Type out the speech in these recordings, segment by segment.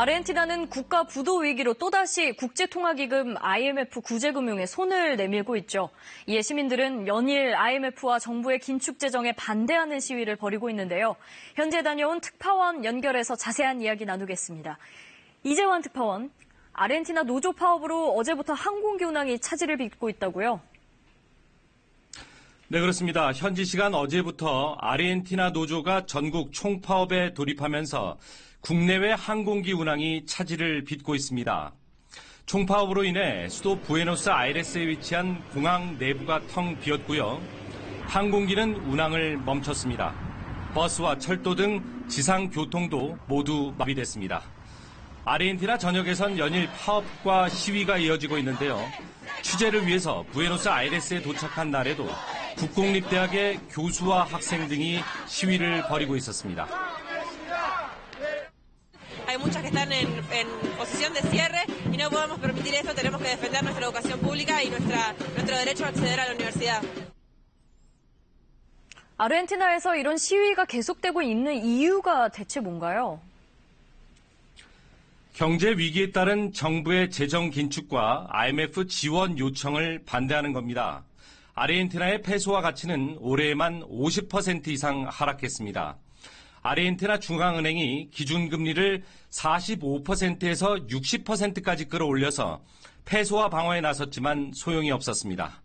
아르헨티나는 국가 부도 위기로 또다시 국제통화기금 IMF 구제금융에 손을 내밀고 있죠. 이에 시민들은 연일 IMF와 정부의 긴축 재정에 반대하는 시위를 벌이고 있는데요. 현재 다녀온 특파원 연결해서 자세한 이야기 나누겠습니다. 이재환 특파원, 아르헨티나 노조 파업으로 어제부터 항공기 운항이 차질을 빚고 있다고요? 네, 그렇습니다. 현지 시간 어제부터 아르헨티나 노조가 전국 총파업에 돌입하면서 국내외 항공기 운항이 차질을 빚고 있습니다. 총파업으로 인해 수도 부에노스 아이레스에 위치한 공항 내부가 텅 비었고요. 항공기는 운항을 멈췄습니다. 버스와 철도 등 지상 교통도 모두 마비됐습니다. 아르헨티나 전역에선 연일 파업과 시위가 이어지고 있는데요. 취재를 위해서 부에노스 아이레스에 도착한 날에도 국공립대학의 교수와 학생 등이 시위를 벌이고 있었습니다. Hay muchas que están en, en posición de cierre y no podemos permitir eso. Tenemos que defender nuestra educación pública y nuestra, nuestro derecho a acceder a la universidad. 아르헨티나에서 이런 시위가 계속되고 있는 이유가 대체 뭔가요? 경제 위기에 따른 정부의 재정 긴축과 IMF 지원 요청을 반대하는 겁니다. 아르헨티나의 페소화 가치는 올해에만 50% 이상 하락했습니다. 아르헨티나 중앙은행이 기준금리를 45%에서 60%까지 끌어올려서 페소화 방어에 나섰지만 소용이 없었습니다.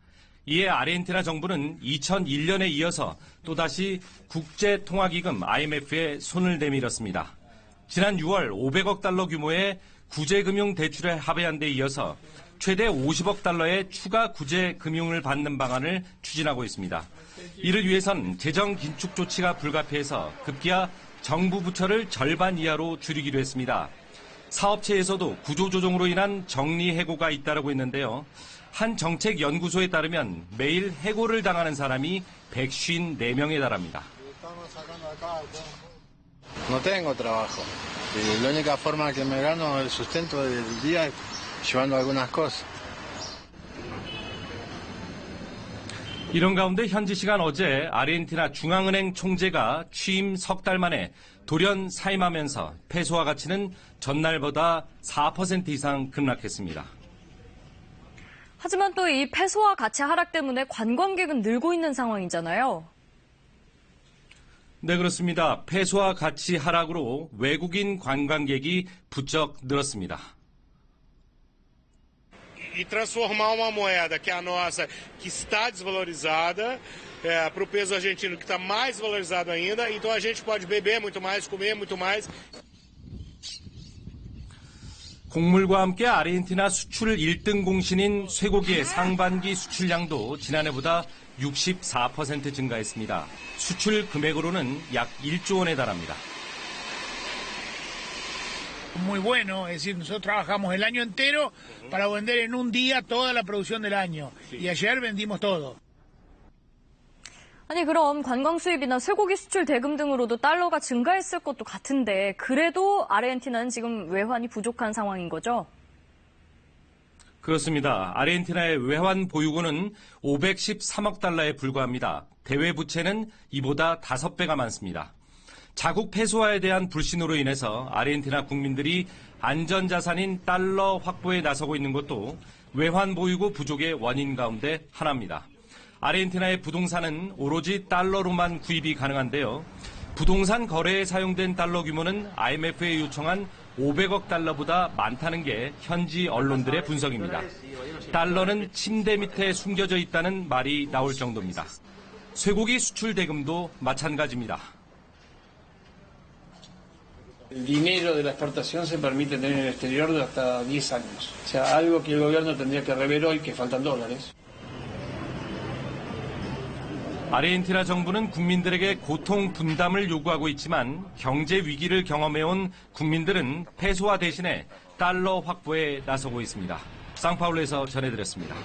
이에 아르헨티나 정부는 2001년에 이어서 또다시 국제통화기금 IMF에 손을 내밀었습니다. 지난 6월 500억 달러 규모의 구제금융 대출에 합의한 데 이어서 최대 50억 달러의 추가 구제 금융을 받는 방안을 추진하고 있습니다. 이를 위해선 재정 긴축 조치가 불가피해서 급기야 정부 부처를 절반 이하로 줄이기로 했습니다. 사업체에서도 구조조정으로 인한 정리 해고가 잇따르고 있는데요. 한 정책 연구소에 따르면 매일 해고를 당하는 사람이 154명에 달합니다. Llevando algunas cosas. 이런 가운데 현지 시간 어제 아르헨티나 중앙은행 총재가 취임 석 달 만에 돌연 사임하면서 페소화 가치는 전날보다 4% 이상 급락했습니다. 하지만 또 이 페소화 가치 하락 때문에 관광객은 늘고 있는 상황이잖아요. 네, 그렇습니다. 페소화 가치 하락으로 외국인 관광객이 부쩍 늘었습니다. E transformar uma moeda que é a nossa, que está desvalorizada, para o peso argentino que está mais valorizado ainda. Então a gente pode beber muito mais, comer muito mais. 곡물과 함께 아르헨티나 수출 1등 공신인 쇠고기의 상반기 수출량도 지난해보다 64% 증가했습니다. 수출 금액으로는 약 1조 원에 달합니다. Muy bueno, es decir, nosotros trabajamos el año entero para vender en un día toda la producción del año y ayer vendimos todo. 아니 그럼 관광 수입이나 쇠고기 수출 대금 등으로도 달러가 증가했을 것도 같은데 그래도 아르헨티나는 지금 외환이 부족한 상황인 거죠? 그렇습니다. 아르헨티나의 외환 보유고는 513억 달러에 불과합니다. 대외 부채는 이보다 5배가 많습니다. 자국 패소화에 대한 불신으로 인해서 아르헨티나 국민들이 안전자산인 달러 확보에 나서고 있는 것도 외환 보유고 부족의 원인 가운데 하나입니다. 아르헨티나의 부동산은 오로지 달러로만 구입이 가능한데요. 부동산 거래에 사용된 달러 규모는 IMF에 요청한 500억 달러보다 많다는 게 현지 언론들의 분석입니다. 달러는 침대 밑에 숨겨져 있다는 말이 나올 정도입니다. 쇠고기 수출 대금도 마찬가지입니다. El dinero de la exportación se permite tener en el exterior de hasta 10 años. O sea, algo que el gobierno tendría que rever hoy, que faltan dólares. 아르헨티나 정부는 국민들에게 고통 분담을 요구하고 있지만 경제 위기를 경험해온 국민들은 페소화 대신에 달러 확보에 나서고 있습니다. 상파울루에서 전해드렸습니다.